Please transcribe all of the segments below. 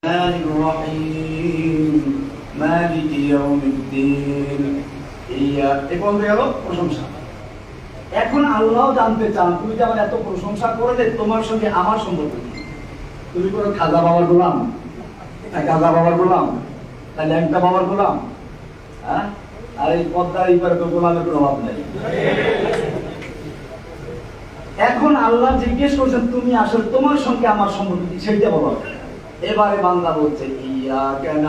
الرحمن الرحيم مالك يوم الدين إياك এ পর্যন্ত গেল প্রশংসা এখন আল্লাহ জানতে চান তুমি যে আমার এত প্রশংসা করলে তোমার সঙ্গে আমার সম্পর্ক কি? তুমি কোনো খাজা বাবার গোলাম না গাজা বাবার গোলাম না ল্যাংটা বাবার গোলাম হ্যাঁ আর এই পদ্মার এই পারে তো গোলামের কোনো অভাব নেই এখন আল্লাহ জিজ্ঞেস করছেন তুমি আসলে তোমার সঙ্গে আমার সম্পর্ক কি সেইটা বলো এবারে বান্দা বলছে ইয়া কেন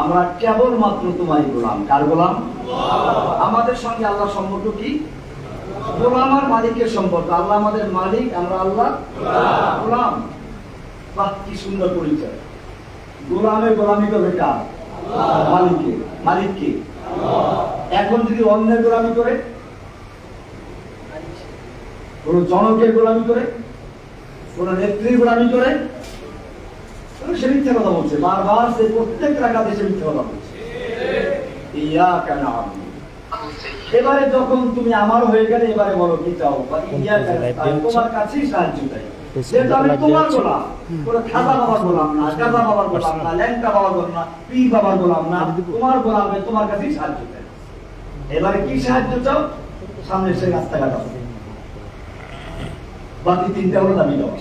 আমরা কেবলমাত্র তোমারই গোলাম। কার গোলাম? আমাদের সঙ্গে আল্লাহ সম্পর্ক কি? গোলাম আর মালিকের সম্পর্ক। আল্লাহ আমাদের মালিক আমরা আল্লাহ গোলাম। বাহ কি সুন্দর পরিচয়। গোলামে গোলামি করবে কার? মালিককে। মালিককে। এখন যদি অন্যের গোলামি করে কোন জনকের গোলামি করে কোন নেত্রীর করে সে মিথ্যা কথা বলছে। বারবার সে প্রত্যেক রাখাতে সে মিথ্যা কথা বলছে। ইয়া কেন এবারে যখন তুমি আমার হয়ে গেলে এবারে বলো কি চাও? বা ইয়া তোমার কাছেই সাহায্য চাই। যেহেতু আমি তোমার গোলাম কোন খাজা বাবার গোলাম না গাজা বাবার গোলাম না ল্যাংটা বাবার গোলাম না পীর বাবার গোলাম না তোমার গোলামে তোমার কাছেই সাহায্য চাই। এবারে কি সাহায্য চাও? সামনে সে রাস্তাঘাট আছে। বাকি তিনটা হলো দাবি দেওয়া।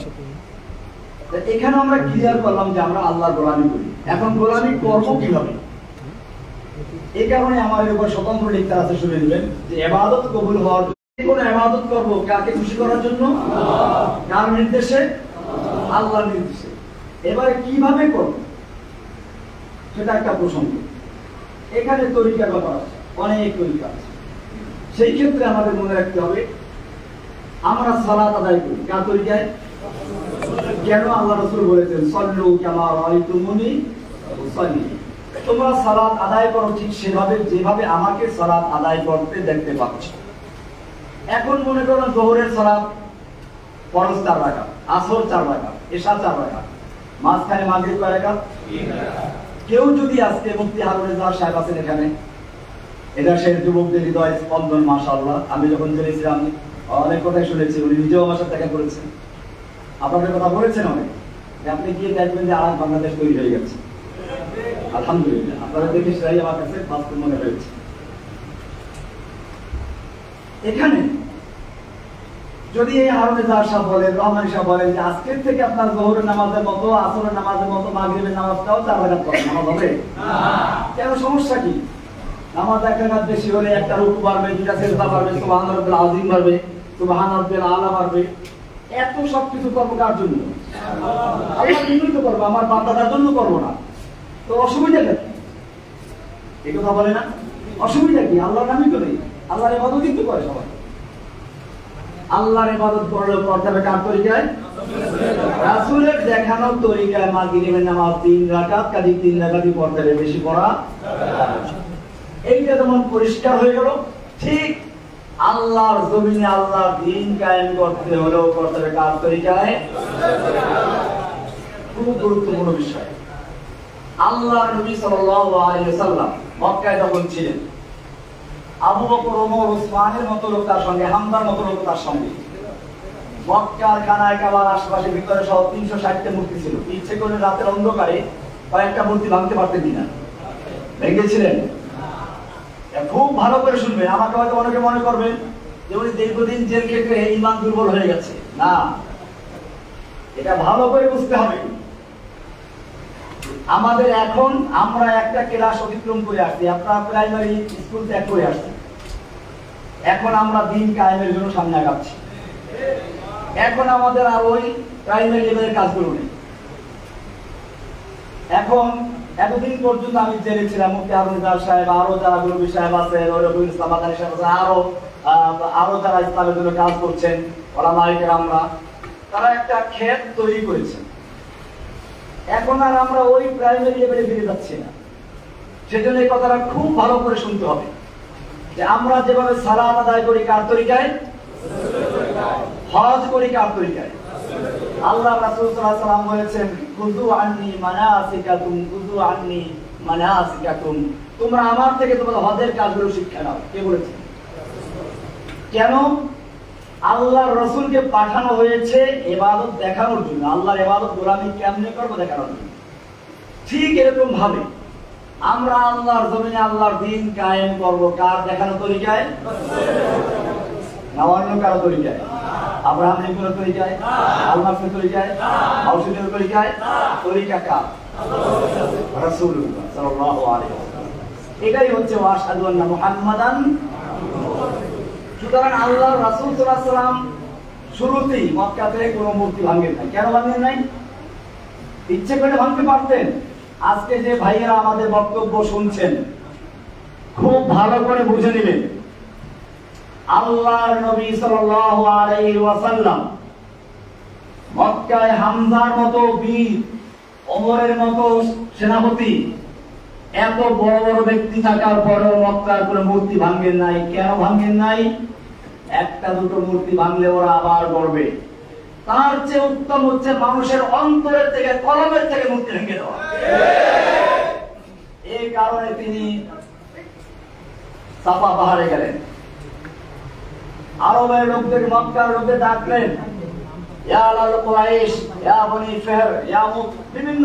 এখানে আমরা ক্লিয়ার করলাম যে আমরা আল্লাহর গোলামি করি। এখন গোলামি করব কীভাবে? এই কারণে আমার উপর স্বতন্ত্র লিখতে আছে, শুনে নেবেন, যে এবাদত কবুল হওয়ার কোন এবাদত করব কাকে খুশি করার জন্য? কার নির্দেশে? আল্লাহর নির্দেশে। এবারে কীভাবে করব? সেটা একটা প্রসঙ্গ। এখানে তরিকা ব্যাপার আছে, অনেক তরিকা আছে। সেই ক্ষেত্রে আমাদের মনে রাখতে হবে আমরা সালাত আদায় করি। কার তরিকায়? কেন আল্লাহ রসুল বলেছেন, সল্লু কেমা রাইতুমুনি উসাল্লি তোমরা সালাত আদায় করো ঠিক সেভাবে, যেভাবে আমাকে সালাত আদায় করতে দেখতে পাচ্ছ। এখন মনে করো জোহরের সালাত, ফরজ চার রাখা আসর চার রাখা এশা চার রাখা মাঝখানে মাগরিব কয় রাখা কেউ যদি আজকে মুফতি হারুন ইজাহার সাহেব আছেন এখানে এটা সে যুবকদের হৃদয় স্পন্দন, মাশাআল্লাহ। আমি যখন জেনেছিলাম অনেক কথাই শুনেছি, উনি নিজেও আমার সাথে দেখা করেছেন। আপনাদের কথা বলেছেন অনেক আপনি গিয়ে দেখবেন যে আর বাংলাদেশ তৈরি হয়ে গেছে। আলহামদুলিল্লাহ, আপনারা দেখে সেটাই আমার কাছে বাস্তব মনে হয়েছে। এখানে, যদি এই সাহেব বলেন, রহমান বলেন যে আজকের থেকে আপনার জহরের নামাজের মতো, আসরের নামাজের মতো, মাগরিবের নামাজটাও চার করেন নামাজ হবে? কেন সমস্যা কি? নামাজ এক বেশি হলে একটা রুকু বাড়বে দুটা সেজদা বাড়বে আযীম বাড়বে। এত করব কার জন্য? করব, আমার জন্য করব না। তো অসুবিধা কি? এই কথা বলে না? অসুবিধা কি? আল্লাহর নামই তো নেই। আল্লাহর ইবাদতই তো করে সবাই। আল্লাহর ইবাদত করলে হবে কার তরিকায়? রাসূলের দেখানো তরিকায় মাগরিবের নামাজ তিন রাকাত, কাজী তিন রাকাতই পড়তে বেশি পড়া। এইটা যেমন পরিষ্কার হয়ে গেল, ঠিক আল্লাহর জমিনে আল্লাহর দিন কায়েম করতে হলেও করতে হবে কার তরিকায় খুব গুরুত্বপূর্ণ বিষয়। আল্লাহ নবী ওয়াসাল্লাম মক্কায় যখন ছিলেন, আবু বকর, ওমর, ওসমানের মতো লোক তার সঙ্গে হামদার মতো লোক তার সঙ্গে। মক্কার খানায় কাবার আশেপাশে ভিতরে সহ তিনশো ষাটটা মূর্তি ছিল। ইচ্ছে করে রাতের অন্ধকারে কয়েকটা মূর্তি ভাঙতে পারতেন কিনা? ভেঙেছিলেন। খুব ভালো করে শুনবেন। আমাকে হয়তো অনেকে মনে করবেন যে উনি দীর্ঘদিন জেল খেটে ইমান দুর্বল হয়ে গেছে। না। এটা ভালো করে বুঝতে হবে। আমাদের এখন আমরা একটা ক্লাস অতিক্রম করে আসছি। আপনারা প্রাইমারি স্কুল ত্যাগ করে আসছি এখন আমরা দিন কায়েমের জন্য সামনে আগাচ্ছি। এখন আমাদের আর ওই প্রাইমারি লেভেলের কাজগুলো নেই। এখন এতদিন পর্যন্ত আমি জেনেছিলাম মুফতি হারুন ইজাহার সাহেব, আরও যারা গুরুবি সাহেব আছেন রবিউল ইসলাম সাহেব আছেন আরও আরও যারা ইসলামের জন্য কাজ করছেন ওরা মালিকের আমরা তারা একটা ক্ষেত তৈরি করেছেন। এখন আর আমরা ওই প্রাইমারি লেভেলে ফিরে যাচ্ছি না। সেজন্য এই কথাটা খুব ভালো করে শুনতে হবে। যে আমরা যেভাবে সালাত আদায় করি, কার তরিকায়? হজ করি, কার তরিকায়? আল্লাহ রাসূল সাল্লাল্লাহু আলাইহি বলেছেন খুযু আন্নি মানাসিকাতুম খুযু আন্নি মানাসিকাতুম। তোমরা আমার থেকে তোমাদের হজের কাজগুলো শিক্ষা নাও। কে বলেছে? কেন? আল্লাহর রসুলকে পাঠানো হয়েছে এবাদত দেখানোর জন্য। আল্লাহর এবাদত গোলামি কেমনে করব দেখানোর জন্য? ঠিক এরকম ভাবে আমরা আল্লাহর জমিনে আল্লাহর দিন কায়েম করব। কার দেখানো তরিকায়? না অন্য কারও তরিকায়? আব্রাহাম লিঙ্কনের হাউসিনের তরিকা কার? রাসূলুল্লাহ সাল্লাল্লাহু আলাইহি এটাই হচ্ছে সুতরাং আল্লাহ কোনো মূর্তি নাই। কেন ভাঙেন নাই? ইচ্ছে করে ভাঙতে পারতেন। আজকে যে ভাইয়েরা আমাদের বক্তব্য শুনছেন, খুব ভালো করে বুঝে নেবেন আল্লাহর নবী সাল্লাল্লাহু আলাইহি ওয়াসাল্লাম মক্কায় হামজার মতো বীর, ওমরের মতো সেনাপতি, এত বড় বড় ব্যক্তি থাকার পরেও মক্কার কোনো মূর্তি নাই। কেন নাই? একটা দুটো মূর্তি ভাঙলে ওরা আবার গড়বে। তার চেয়ে উত্তম হচ্ছে মানুষের অন্তরের থেকে, কলমের থেকে মূর্তি ভেঙে দেওয়া। এই কারণে তিনি সাফা পাহাড়ে গেলেন। আরবের লোকদের, মক্কার লোকদের ডাকলেন বিভিন্ন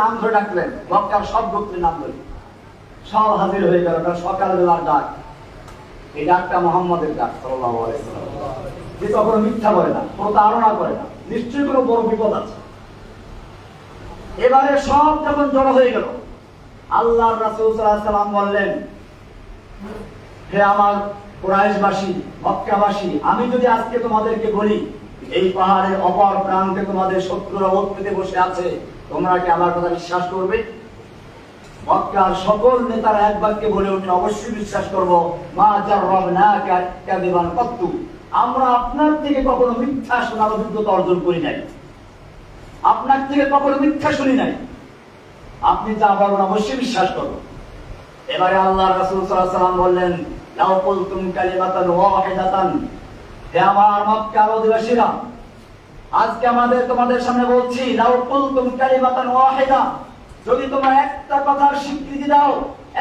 নাম ধরে ডাকলেন, মক্কার সব নাম ধরে। সব হাজির হয়ে গেল সকালবেলার ডাক। এই ডাকটা মোহাম্মদের ডাক ওয়াসাল্লাম। যে কখনো মিথ্যা করে না তাড়না করে না, নিশ্চয়ই কোনো বড় বিপদ আছে। এবারে সব যখন জড়ো হয়ে গেল আল্লাহ রাসূল সাল্লাম বললেন, হে আমার কুরাইশবাসী, মক্কাবাসী, আমি যদি আজকে তোমাদেরকে বলি, এই পাহাড়ের অপর প্রান্তে তোমাদের শত্রুরা ওত পেতে বসে আছে, তোমরা কি আমার কথা বিশ্বাস করবে? মক্কার সকল নেতারা এক বাক্যে বলে উঠে অবশ্যই বিশ্বাস করব, মা যার রব না কাদিবান কত্তু আমরা আপনার থেকে কখনো মিথ্যা শোনার অভিজ্ঞতা অর্জন করি নাই। আপনার থেকে কখনো মিথ্যা শুনি নাই। আপনি যা বলবেন অবশ্যই বিশ্বাস করব। এবারে আল্লাহ রাসুল আলাইহি সাল্লাম বললেন লাউ কুলতুম কালিমাতান ওয়াহিদাতান হে আমার মক্কার অধিবাসীরা, আজকে আমাদের তোমাদের সামনে বলছি লাউ কুলতুম কালিমাতান ওয়াহিদা যদি তোমরা একটা কথার স্বীকৃতি দাও,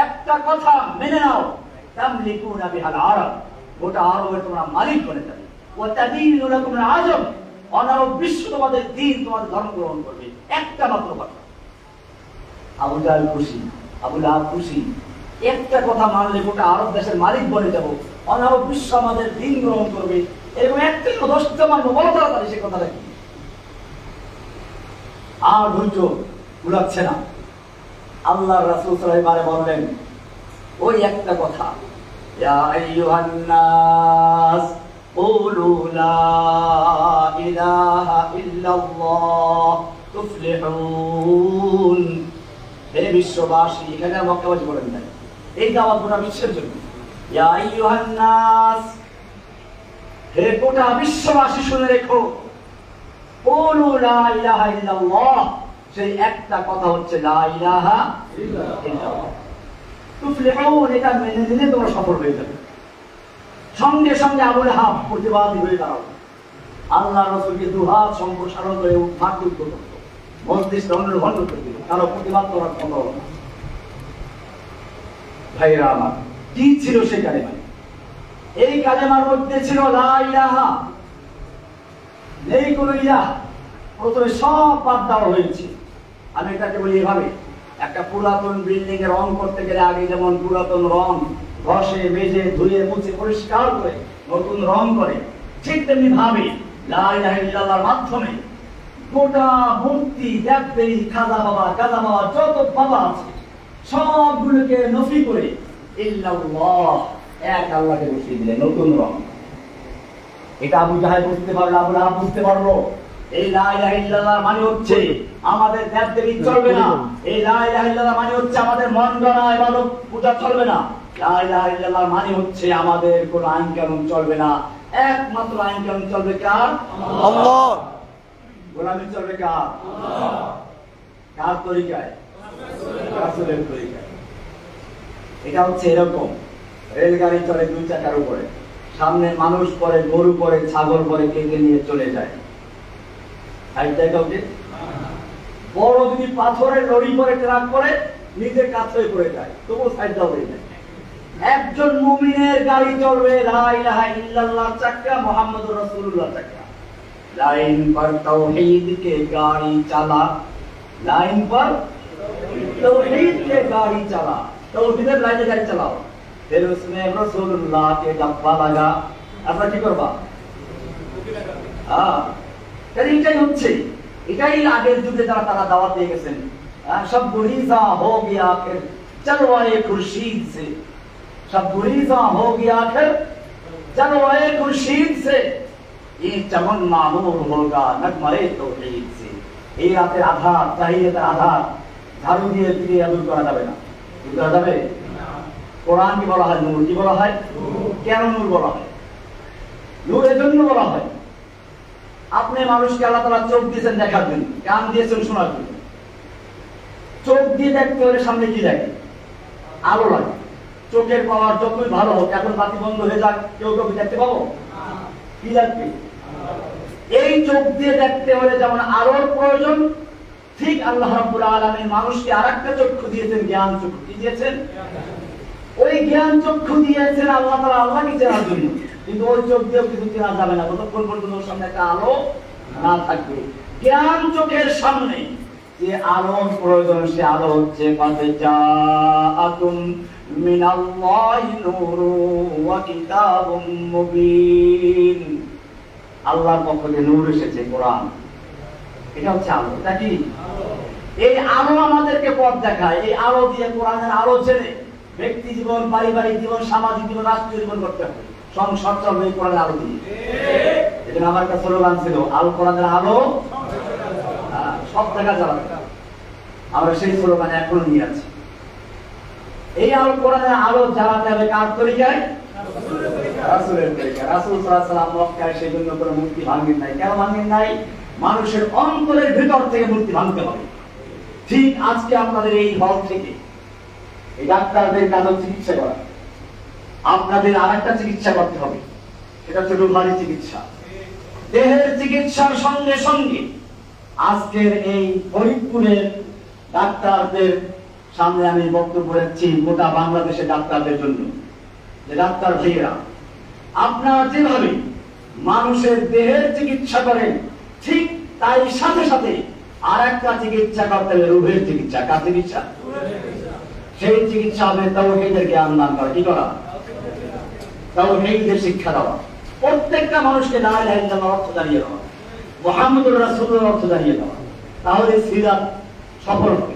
একটা কথা মেনে নাও, তামলিকুনা বিহাল আরব, গোটা আরবের তোমরা মালিক বনে যাবে। ওয়া তাদিনু লাকুম আজম, অনারব বিশ্ব তোমাদের দিন, তোমাদের ধর্ম গ্রহণ করবে। একটা মাত্র কথা। আবু জাহেল খুশি আবু লাহাব খুশি একটা কথা মানলে গোটা আরব দেশের মালিক বলে যাব। অনাব বিশ্ব আমাদের দিন গ্রহণ করবে। এরকম একটি দশটা মানব তাড়াতাড়ি সে কথাটা কি? আর ধৈর্য ভুলাচ্ছে না। আল্লাহ রাসুল সাহেবারে বললেন, ওই একটা কথা। হে বিশ্ববাসী, এখানে বক্তব্য বলেন নাই। এই দাওয়াত গোটা বিশ্বের জন্য। হে গোটা বিশ্ববাসী শুনে রেখো। সেই একটা কথা হচ্ছে এটা মেনে নিলে তোমরা সফল হয়ে যাবে। সঙ্গে সঙ্গে আবুল হাব প্রতিবাদী হয়ে দাঁড়াল আল্লাহ রসুলকে দুহাত সম্প্রসারণ করে উদ্ধার করতো মস্তিষ্ক অন্য ভণ্ড করে প্রতিবাদ করার না। ভাইরা আমার, কি ছিল কালেমা এই কালেমার মধ্যে ছিল নেই প্রথমে সব বাদ দেওয়া হয়েছে। আমি বলি এভাবে, একটা পুরাতন বিল্ডিং এর রং করতে গেলে আগে যেমন পুরাতন রং, ঘষে মেজে ধুয়ে, মুছে, পরিষ্কার করে, নতুন রং করে, ঠিক তেমনি ভাবে লা ইলাহা ইল্লাল্লাহর মাধ্যমে গোটা মূর্তি, দেবদেবী, খাজা বাবা, গাজা বাবা, যত বাবা আছে সবগুলোকে নফি করে ইল্লাল্লাহ এক আল্লাহকে বসিয়ে দিলেন নতুন রং এটা আবু জাহেল বুঝতে পারল আবু লাহাব বুঝতে পারল। এই লা ইলাহা ইল্লাল্লাহর মানে হচ্ছে আমাদের দেবদেবী চলবে না। এই লা ইলাহা ইল্লাল্লাহ মানে হচ্ছে আমাদের মন গড়া ইবাদত পূজা চলবে না। লা ইলাহা ইল্লাল্লাহর মানে হচ্ছে আমাদের কোনো আইন কানুন চলবে না। একমাত্র আইন কানুন চলবে কার? আল্লাহ। গোলামি চলবে কার? কার তরিকায়? এটা হচ্ছে এরকম। রেলগাড়ি চলে দুই চাকার উপরে। সামনে মানুষ পরে গরু পরে ছাগল পরে কেঁদে নিয়ে চলে যায়। বড় যদি পাথরের লড়ি পরে, ট্রাক করে নিজে কাজ হয়ে পড়ে যায়। তবু সাইড হয়ে যায়। একজন মুমিনের গাড়ি চলবে লা ইলাহা ইল্লাল্লাহ চাকা মুহাম্মদুর রাসূলুল্লাহ চাকা লাইন পর তাওহীদ কে গাড়ি চালা। লাইন পর توحید کے گاڑی چلا توحید لائن گاڑی پھر اس رسول اللہ کے لگا সব গুরিজা হো গিয়া খুরশিদ সে চমন মামুর হোগা নগমায়ে তৌহীদ আধার তাহিয়াতের আধার ঝাড়ু দিয়ে ফিরিয়ে করা যাবে না। করা যাবে? কোরআন কি বলা হয় নূর কি বলা হয়। কেন নূর বলা হয়? নূর এজন্য বলা হয়। আপনি মানুষকে আল্লাহ তালা চোখ দিয়েছেন দেখার জন্য কান দিয়েছেন শোনার জন্য। চোখ দিয়ে দেখতে হলে সামনে কি দেখে আলো লাগে। চোখের পাওয়ার যতই ভালো হোক এখন বাতি বন্ধ হয়ে যাক কেউ কেউ দেখতে পাবো? কি লাগবে? এই চোখ দিয়ে দেখতে হলে যেমন আলোর প্রয়োজন ঠিক আল্লাহ রাব্বুল আলামিন মানুষকে আরেকটা চক্ষু দিয়েছেন জ্ঞান চক্ষু। কি দিয়েছেন? ওই জ্ঞান চক্ষু দিয়েছেন আল্লাহ তাআলা, আল্লাহকে চেনার জন্য। কিন্তু ওই চোখ দিয়েও কিছু চেনা যাবে না। ততক্ষণ পর্যন্ত ওর সামনে একটা আলো না থাকবে। জ্ঞান চোখের সামনে যে আলোর প্রয়োজন, সে আলো হচ্ছে পাতে জাআতুম মিনাল্লাহি নূরু ওয়া কিতাবুম মুবিন। আল্লাহর পক্ষ থেকে নূর এসেছে, কোরআন। এটা হচ্ছে আলো এটা কি এই আলো আমাদেরকে পথ দেখায়, এই আলো দিয়ে কোরআনের আলো ছেড়ে ব্যক্তি জীবন, পারিবারিক জীবন, সামাজিক জীবন, রাষ্ট্রীয় জীবন করতে হবে। সংসার চলবে এই কোরআনের আলো দিয়ে। এজন্য আমার একটা স্লোগান ছিল, আল কোরআনের আলো সব জায়গা জ্বালাবে আমরা সেই স্লোগানে এখনও নিয়ে আছি। এই আলো কোরআনের আলো জ্বালাতে হবে কার তরিকায়? রাসূলের তরিকা রাসূল সাল্লাল্লাহু আলাইহি ওয়াসাল্লাম মক্কায় সেই জন্য কোনো মূর্তি ভাঙেন নাই। কেন ভাঙেন নাই? মানুষের অন্তরের ভিতর থেকে মূর্তি ভাঙতে হবে। ঠিক আজকে আপনাদের এই হল থেকে এই ডাক্তারদের কাজ চিকিৎসা করা। আপনাদের আর একটা চিকিৎসা করতে হবে। সেটা হচ্ছে রুহানি চিকিৎসা। দেহের চিকিৎসার সঙ্গে সঙ্গে আজকের এই ফরিদপুরের ডাক্তারদের সামনে আমি বক্তব্য রাখছি গোটা বাংলাদেশের ডাক্তারদের জন্য। যে ডাক্তার ভাইয়েরা, আপনারা যেভাবে মানুষের দেহের চিকিৎসা করেন ঠিক তাই সাথে সাথে আর একটা চিকিৎসা করতে হবে রুহের চিকিৎসা। কার চিকিৎসা? সেই চিকিৎসা হবে তাওহীদের জ্ঞান দান করা। কি করা? তাওহীদের শিক্ষা দেওয়া। প্রত্যেকটা মানুষকে ইল্লাল্লাহ অর্থ জানিয়ে দেওয়া। মুহাম্মদুর অর্থ জানিয়ে দেওয়া। তাহলে সিরাত সফল হবে।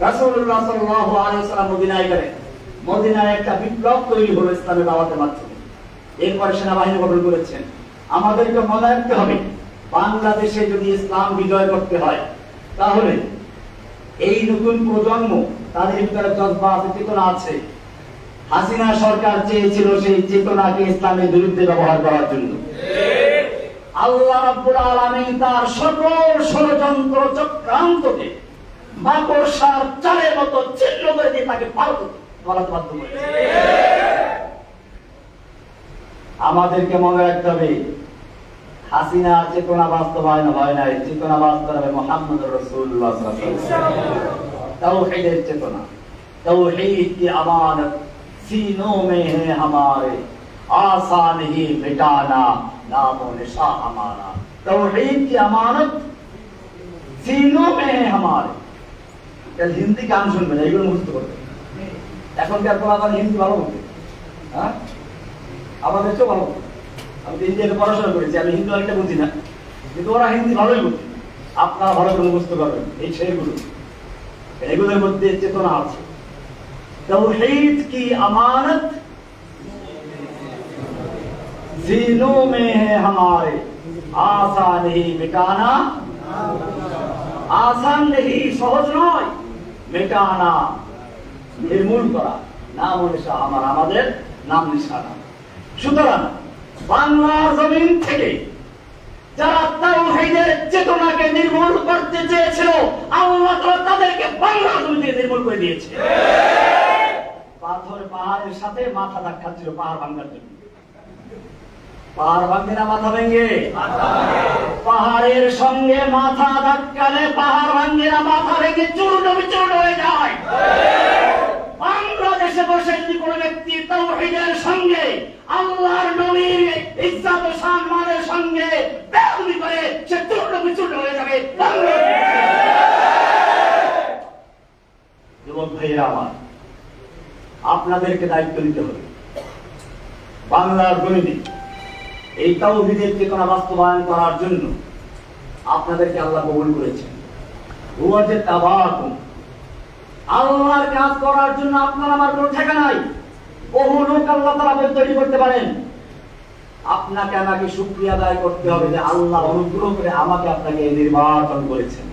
রাসূলুল্লাহ সাল্লাল্লাহু আলাইহি মদিনায় গেলেন। মদিনায় একটা বিপ্লব তৈরি হলো ইসলামের দাওয়াতের মাধ্যমে। এরপরে সেনাবাহিনী গঠন করেছেন। আমাদেরকে মনে রাখতে হবে বাংলাদেশে যদি ইসলাম বিজয় করতে হয়, তাহলে এই নতুন প্রজন্ম তাদের ভিতরে জজবা আছে, চেতনা আছে। হাসিনা সরকার চেয়েছিল সেই চেতনাকে ইসলামের বিরুদ্ধে ব্যবহার করার জন্য। আল্লাহ রাব্বুল আলামিন তার সকল ষড়যন্ত্র চক্রান্তকে মাকড়সার চালের মতো ছিন্ন করে দিয়ে তাকে পালতে পালাতে বাধ্য করেছে আমাদেরকে মনে রাখতে হবে হাসিনা চেতনা বাস্তবায়ন হয় নাই চেতনা বাস্তবায়ন হবে মোহাম্মদ রসুল্লাহ तौहीद चेतना तौहीद की अमानत सीनों में है हमारे आसान ही मिटाना नामो निशा हमारा तौहीद की अमानत सीनों में है हमारे কাল হিন্দি গান শুনবে না এগুলো মুখস্থ করবে এখনকার পর আবার হিন্দি ভালো বলতে হ্যাঁ আমাদের চেয়েও ভালো বলতে। আমি তো ইন্ডিয়াতে পড়াশোনা করেছি, আমি হিন্দু আরেকটা বুঝি না। কিন্তু ওরা হিন্দি ভালোই বুঝি। আপনারা ভালো করে বুঝতে পারবেন এই ছেলেগুলো। এগুলোর মধ্যে চেতনা আছে। কি আমানত? মে হ্যাঁ মেটানা। আসান সহজ নয়। মেটানা। নির্মূল করা। নাম অনুসার আমার, আমাদের নাম নিশানা। সুতরাং বাংলার জমিন থেকে যারা তাওহীদের চেতনাকে নির্মূল করতে চেয়েছিল আল্লাহ তাআলা তাদেরকে বাংলা জমিন থেকে নির্মূল করে দিয়েছে। পাথর পাহাড়ের সাথে মাথা ধাক্কাচ্ছিল পাহাড় ভাঙার জন্য। পাহাড় ভাঙবে না, মাথা ভেঙে? পাহাড়ের সঙ্গে মাথা ধাক্কালে পাহাড় ভাঙবে না, মাথা ভেঙে চূর্ণ বিচূর্ণ হয়ে যায় বাংলাদেশ দেশে বসে যদি কোনো ব্যক্তি তাওহীদের সঙ্গে আল্লাহর নবীর ইজ্জত ও সম্মানের সঙ্গে বেহুদি করে সে চূর্ণ বিচূর্ণ হয়ে যাবে যুবক ভাইয়েরা আমার আপনাদেরকে দায়িত্ব নিতে হবে। বাংলার জমিনে এই তাওহীদের চেতনা বাস্তবায়ন করার জন্য আপনাদেরকে আল্লাহ কবুল করেছেন। তাবাকুম আল্লাহর কাজ করার জন্য আপনার আমার কোনো নাই। বহু লোক আল্লাহ তারা তৈরি করতে পারেন। আপনাকে আমাকে আদায় করতে হবে যে আল্লাহ অনুগ্রহ করে আমাকে আপনাকে নির্বাচন করেছেন।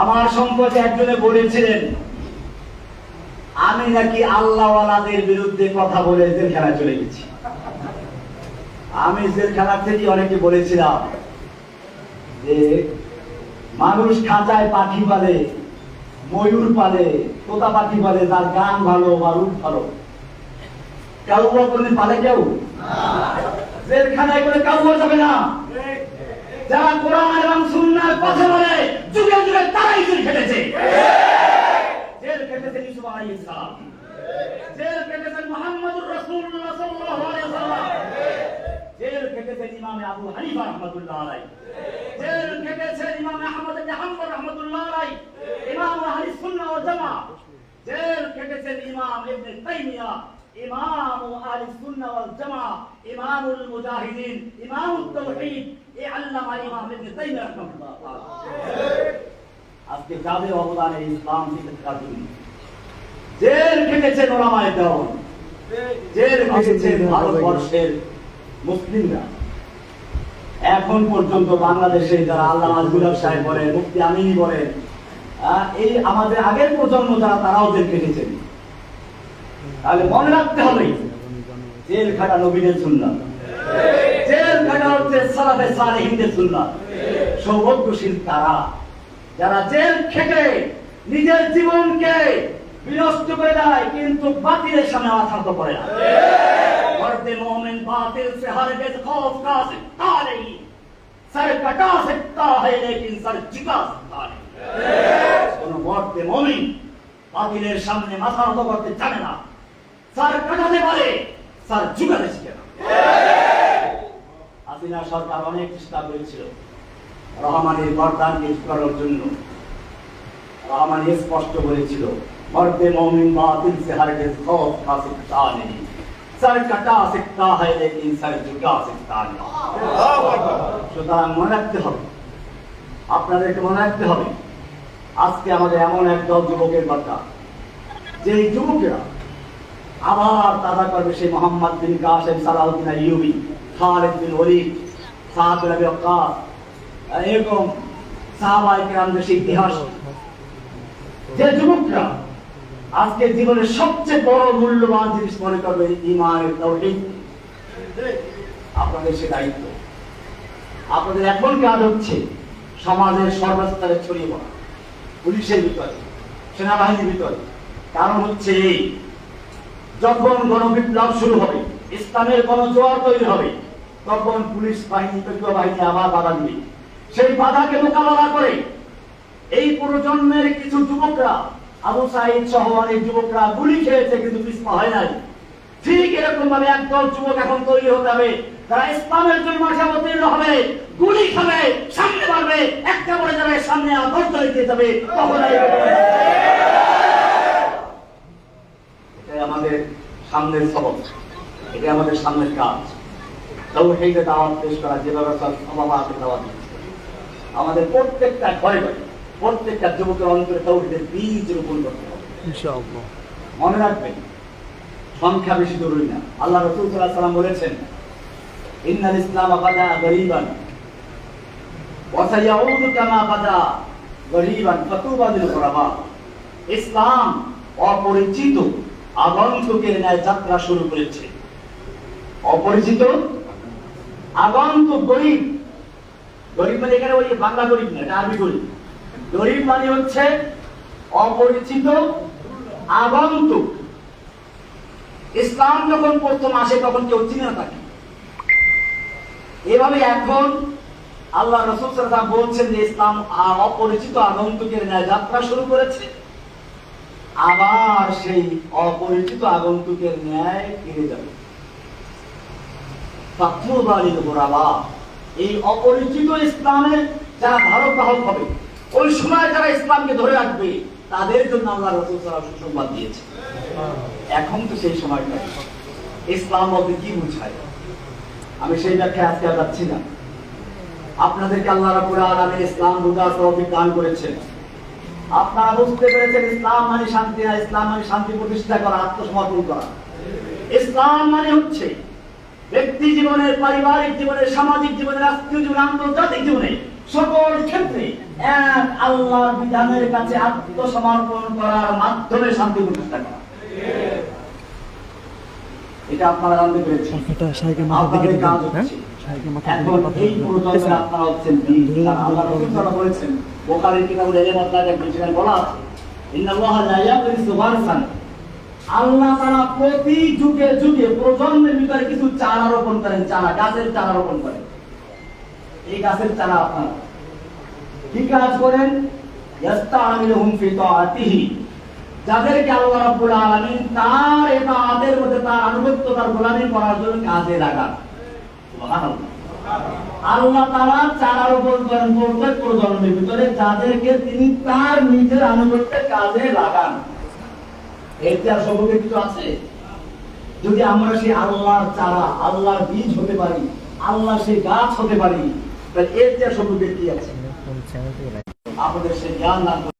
আমার সম্পর্কে একজনে বলেছিলেন আমি নাকি আল্লাহওয়ালাদের বিরুদ্ধে কথা বলে জেলখানায় চলে গেছি। আমি জেলখানা থেকে অনেকে বলেছিলাম যে, মানুষ খাঁচায় পাখি পালে, ময়ূর পালে, তোতা পাখি পালে, তার গান ভালো বা রূপ ভালো। কাউ কোনদিন পালে কেউ? জেলখানায় করে কাউ যাবে না? যারা কোরআন এবং সুন্নাহর কথা বলে, যুগে যুগে তারাই জেল খেটেছে। جيل كتسل يوسف عليه السلام جيل كتسل محمد رسول الله صلى الله عليه وسلم. جيل كتسل إمام أبو حنيفة رحمة الله عليه. جيل كتسل إمام أحمد بن حنبل رحمة الله عليه. إمام أهل السنة والجماعة. جيل كتسل إمام ابن تيمية. إمام أهل السنة والجماعة. إمام المجاهدين. إمام التوحيد. علم إمام ابن تيمية رحمة الله تعالى আজকে যাদের অবদানে ইসলাম থাকার জন্য জেল খেটেছেন ওলামায়ে দেওয়ান। জেল খেটেছেন ভারতবর্ষের মুসলিমরা। এখন পর্যন্ত বাংলাদেশে যারা আল্লাহ আজগুলাব সাহেব বলেন মুফতি আমিনী বলেন এই আমাদের আগের প্রজন্ম যারা তারাও জেল খেটেছেন। তাহলে মনে রাখতে হবে জেল খাটা নবীনের সুন্নাত। জেল খাটা হচ্ছে সালাফে সালেহিনদের সুন্নাত। সৌভাগ্যশীল তারা। যারা জেল খেটে নিজের জীবনকে বিনষ্ট করে দেয়, কিন্তু বাতিলের সামনে মাথা করে না। মর্দে মোমেন বাতিল সে খৌফ কা সর লেকিন সর জিতা নেই কোন বাতিলের সামনে মাথা নত করতে জানে না। স্যার কাটাতে পারে স্যার জুগাতে শিখে না। আসিনা সরকার অনেক চেষ্টা করেছিল। রহমানের বরদান নিজ করার জন্য। রহমান স্পষ্ট বলেছিল, মর্দে মমিন সে নেই সর কাটা লেকিন সর নেই। সুতরাং মনে রাখতে হবে, আপনাদেরকে মনে রাখতে হবে, আজকে আমাদের এমন একদল যুবকের কথা। যে যুবকেরা আবার তারা করবে সেই মোহাম্মদ বিন কাসেম আইয়ুবি বিন ওলিদ এরকম সাহাবায়ে কেরামদের সেই ইতিহাস। যে যুবকরা আজকে জীবনের সবচেয়ে বড় মূল্যবান জিনিস মনে করবে ইমানের তাওহীদ। আপনাদের সে দায়িত্ব। আপনাদের এখন কাজ হচ্ছে সমাজের সর্বস্তরে ছড়িয়ে পড়া, পুলিশের ভিতরে, সেনাবাহিনীর ভিতরে। কারণ হচ্ছে এই, যখন গণবিপ্লব শুরু হবে, ইসলামের গণজোয়ার তৈরি হবে, তখন পুলিশ বাহিনী তৈরি বাহিনী আবার বাধা দিবে। সেই বাধাকে মোকাবেলা করে এই প্রজন্মের কিছু যুবকরা, আবু সাইদ সহ অনেক যুবকরা গুলি খেয়েছে কিন্তু পিছপা হয় নাই। ঠিক এরকম ভাবে একদল যুবক এখন তৈরি হতে হবে। তারা ইসলামের জন্য অবতীর্ণ হবে, গুলি খাবে, সামনে পারবে একটা পড়ে যাবে সামনে আদর্শ দিয়ে যাবে এটাই আমাদের সামনের সবক এটাই আমাদের সামনের কাজ। তবু সেইটা দাওয়াত পেশ করা, যেভাবে সমাজকে দাওয়াত দিচ্ছে। আমাদের প্রত্যেকটা ঘরে ঘরে প্রত্যেকটা যুবকের অন্তরে তৌহিদের বীজ রোপণ করতে হবে। মনে রাখবেন সংখ্যা বেশি জরুরি না। আল্লাহ রসুল সাল্লাম বলেছেন ইন্নাল ইসলাম বাদা গরিবান ওয়াসাইয়াউদু কামা বাদা গরিবান ফাতুবাদিল কুরাবা ইসলাম অপরিচিত আগন্তুকের ন্যায় যাত্রা শুরু করেছে। অপরিচিত আগন্তুক গরিব গরিব মানে এখানে ওই বাংলা গরিব না, এটা আরবি গরিব। গরিব মানে হচ্ছে অপরিচিত আগন্তুক ইসলাম যখন প্রথম আসে, তখন কেউ চিনে না তাকে। এভাবে এখন আল্লাহ রসুল ওয়াসাল্লাম বলছেন যে ইসলাম অপরিচিত আগন্তুকের ন্যায় যাত্রা শুরু করেছে। আবার সেই অপরিচিত আগন্তুকের ন্যায় ফিরে যাবে। ফাতহুবালিল গোরাবা। এই অপরিচিত ইসলামের যারা ধারক বাহক হবে, ওই সময় যারা ইসলামকে ধরে রাখবে, তাদের জন্য আল্লাহ রসুল সুসংবাদ দিয়েছে। এখন তো সেই সময়টা ইসলাম বলতে কি বুঝায়? আমি সেই ব্যাখ্যায় আজকে আর যাচ্ছি না। আপনাদেরকে আল্লাহ রাব্বুল আলামিন ইসলাম বুঝার তৌফিক দান করেছেন। আপনারা বুঝতে পেরেছেন ইসলাম মানে শান্তি না? ইসলাম মানে শান্তি প্রতিষ্ঠা করা, আত্মসমর্পণ করা। ইসলাম মানে হচ্ছে ব্যক্তি জীবনের পারিবারিক জীবনে সামাজিক জীবনে রাষ্ট্রীয় জীবনে আন্তর্জাতিক জীবনে সকল ক্ষেত্রে এক আল্লাহর বিধানের কাছে আত্মসমর্পণ করার মাধ্যমে শান্তি প্রতিষ্ঠা করা। এটা আপনারা জানতে পেরেছেন। আপনাদের কাজ হ্যাঁ? হচ্ছে এখন এই প্রজন্মের আপনারা হচ্ছেন আল্লাহ বলেছেন কিতাবুল বলা আছে ইন্নাল্লাহা লা আল্লাহ তাআলা প্রতি যুগে যুগে প্রজন্মের ভিতরে কিছু চারা রোপণ করেন চারা গাছের চারা রোপণ করেন। এই গাছের চারা আপনারা কি কাজ করেন? যাদেরকে আল্লাহ তার ইবাদতের মধ্যে তার আনুগত্য তার করার জন্য কাজে লাগান। আল্লাহ তাআলা চারা রোপণ করেন প্রত্যেক প্রজন্মের ভিতরে, যাদেরকে তিনি তার নিজের আনুগত্যের কাজে লাগান। এতে আর সবকে কিছু আছে যদি আমরা সেই আল্লাহর চারা, আল্লাহর বীজ হতে পারি আল্লাহ সেই গাছ হতে পারি, তাহলে এর চেয়ে সম্পর্কে কি আছে আপনাদের সেই জ্ঞান করুন।